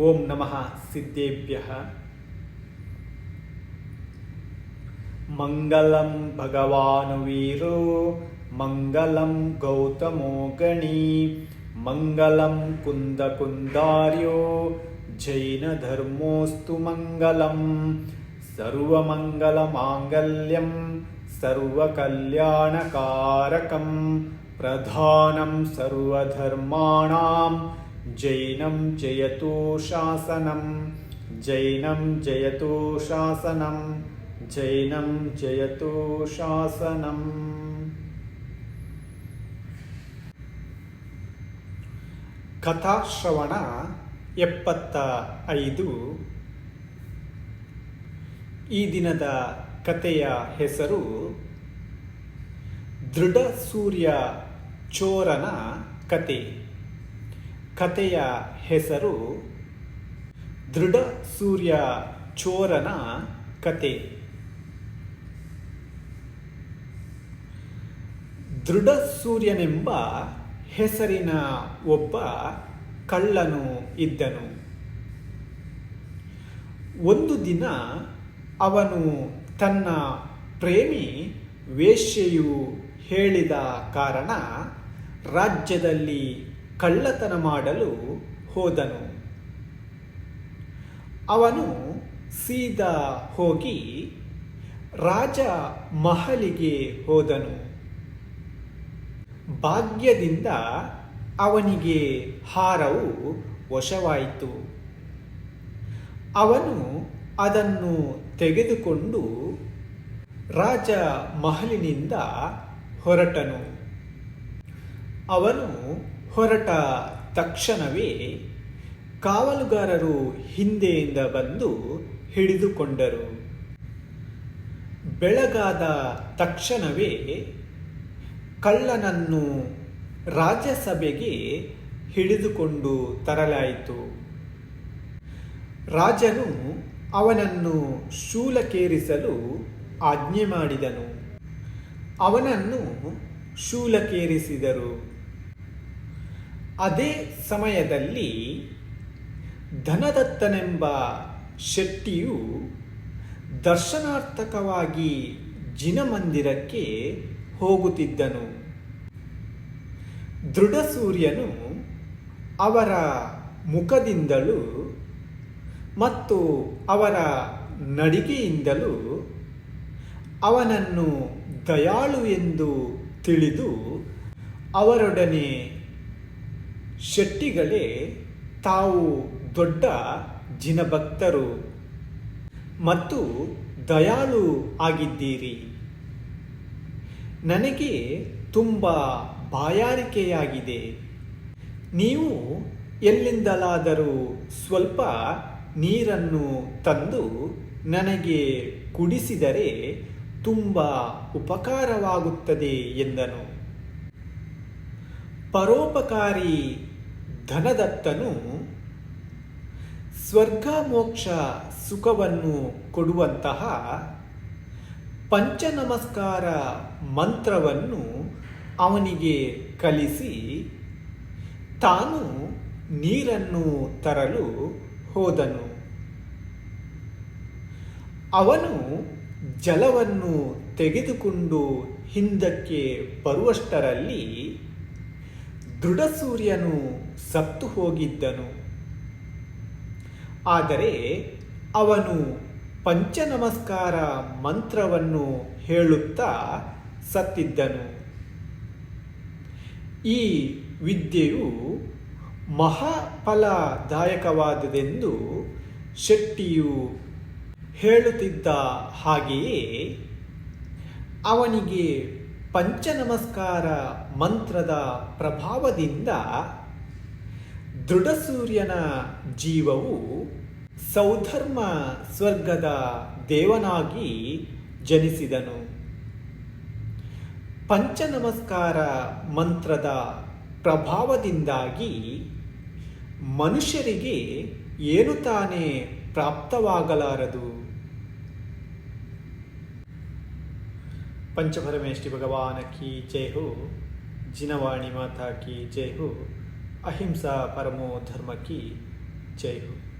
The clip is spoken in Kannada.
ओं नमः सिद्धेभ्यः। मङ्गलं भगवानुवीरो मङ्गलं गौतमोगणी मङ्गलं कुन्दकुन्दार्यो जैनधर्मोऽस्तु मङ्गलं सर्वमङ्गलमाङ्गल्यं सर्वकल्याणकारकं प्रधानं सर्वधर्माणाम् ಜೈನಂ ಜಯತು ಶಾಸನಂ ಜೈನಂ ಜಯತು ಶಾಸನಂ ಜೈನಂ ಜಯತು ಶಾಸನಂ ಕಥಾಶ್ರವಣ ಎಪ್ಪತ್ತ ಐದು. ಈ ದಿನದ ಕಥೆಯ ಹೆಸರು ದೃಢ ಸೂರ್ಯ ಚೋರನ ಕತೆ. ಕಥೆಯ ಹೆಸರು ದೃಢ ಸೂರ್ಯ ಚೋರನ ಕತೆ. ದೃಢ ಸೂರ್ಯನೆಂಬ ಹೆಸರಿನ ಒಬ್ಬ ಕಳ್ಳನು ಇದ್ದನು. ಒಂದು ದಿನ ಅವನು ತನ್ನ ಪ್ರೇಮಿ ವೇಶ್ಯೆಯು ಹೇಳಿದ ಕಾರಣ ರಾಜ್ಯದಲ್ಲಿ ಕಳ್ಳತನ ಮಾಡಲು ಹೋದನು. ಅವನು ಸೀದಾ ಹೋಗಿ ರಾಜ ಮಹಲಿಗೆ ಹೋದನು. ಭಾಗ್ಯದಿಂದ ಅವನಿಗೆ ಹಾರವು ವಶವಾಯಿತು. ಅವನು ಅದನ್ನು ತೆಗೆದುಕೊಂಡು ರಾಜ ಮಹಲಿನಿಂದ ಹೊರಟನು. ಅವನು ಹೊರಟ ತಕ್ಷಣವೇ ಕಾವಲುಗಾರರು ಹಿಂದೆಯಿಂದ ಬಂದು ಹಿಡಿದುಕೊಂಡರು. ಬೆಳಗಾದ ತಕ್ಷಣವೇ ಕಳ್ಳನನ್ನು ರಾಜ್ಯಸಭೆಗೆ ಹಿಡಿದುಕೊಂಡು ತರಲಾಯಿತು. ರಾಜನು ಅವನನ್ನು ಶೂಲಕೇರಿಸಲು ಆಜ್ಞೆ ಮಾಡಿದನು. ಅವನನ್ನು ಶೂಲಕೇರಿಸಿದರು. ಅದೇ ಸಮಯದಲ್ಲಿ ಧನದತ್ತನೆಂಬ ಶೆಟ್ಟಿಯು ದರ್ಶನಾರ್ಥಕವಾಗಿ ಜಿನಮಂದಿರಕ್ಕೆ ಹೋಗುತ್ತಿದ್ದನು. ದೃಢಸೂರ್ಯನು ಅವರ ಮುಖದಿಂದಲೂ ಮತ್ತು ಅವರ ನಡಿಗೆಯಿಂದಲೂ ಅವನನ್ನು ದಯಾಳು ಎಂದು ತಿಳಿದು ಅವರೊಡನೆ ಶೆಟ್ಟಿಗಳೇ ತಾವು ದೊಡ್ಡ ಜಿನಭಕ್ತರು ಮತ್ತು ದಯಾಳು ಆಗಿದ್ದೀರಿ. ನನಗೆ ತುಂಬ ಬಾಯಾರಿಕೆಯಾಗಿದೆ. ನೀವು ಎಲ್ಲಿಂದಲಾದರೂ ಸ್ವಲ್ಪ ನೀರನ್ನು ತಂದು ನನಗೆ ಕುಡಿಸಿದರೆ ತುಂಬ ಉಪಕಾರವಾಗುತ್ತದೆ ಎಂದನು. ಪರೋಪಕಾರಿ ಧನದತ್ತನು ಸ್ವರ್ಗ ಮೋಕ್ಷ ಸುಖವನ್ನು ಕೊಡುವಂತಹ ಪಂಚನಮಸ್ಕಾರ ಮಂತ್ರವನ್ನು ಅವನಿಗೆ ಕಲಿಸಿ ತಾನು ನೀರನ್ನು ತರಲು ಹೋದನು. ಅವನು ಜಲವನ್ನು ತೆಗೆದುಕೊಂಡು ಹಿಂದಕ್ಕೆ ಬರುವಷ್ಟರಲ್ಲಿ ದೃಢಸೂರ್ಯನು ಸತ್ತು ಹೋಗಿದ್ದನು. ಆದರೆ ಅವನು ಪಂಚನಮಸ್ಕಾರ ಮಂತ್ರವನ್ನು ಹೇಳುತ್ತಾ ಸತ್ತಿದ್ದನು. ಈ ವಿದ್ಯೆಯು ಮಹಾಫಲದಾಯಕವಾದುದೆಂದು ಶೆಟ್ಟಿಯು ಹೇಳುತ್ತಿದ್ದ ಹಾಗೆಯೇ ಅವನಿಗೆ ಪಂಚನಮಸ್ಕಾರ ಮಂತ್ರದ ಪ್ರಭಾವದಿಂದ ದೃಢಸೂರ್ಯನ ಜೀವವು ಸೌಧರ್ಮ ಸ್ವರ್ಗದ ದೇವನಾಗಿ ಜನಿಸಿದನು. ಪಂಚ ನಮಸ್ಕಾರ ಮಂತ್ರದ ಪ್ರಭಾವದಿಂದಾಗಿ ಮನುಷ್ಯರಿಗೆ ಏನು ತಾನೇ ಪ್ರಾಪ್ತವಾಗಲಾರದು? ಪಂಚಪರಮೇಶ್ವರಿ ಭಗವಾನ ಕಿ ಜೈ ಹೋ, ಜಿನವಾಣಿ ಮಾತಾ ಕಿ ಜೈ ಹೋ. अहिंसा परमो धर्म की जय ಹೋ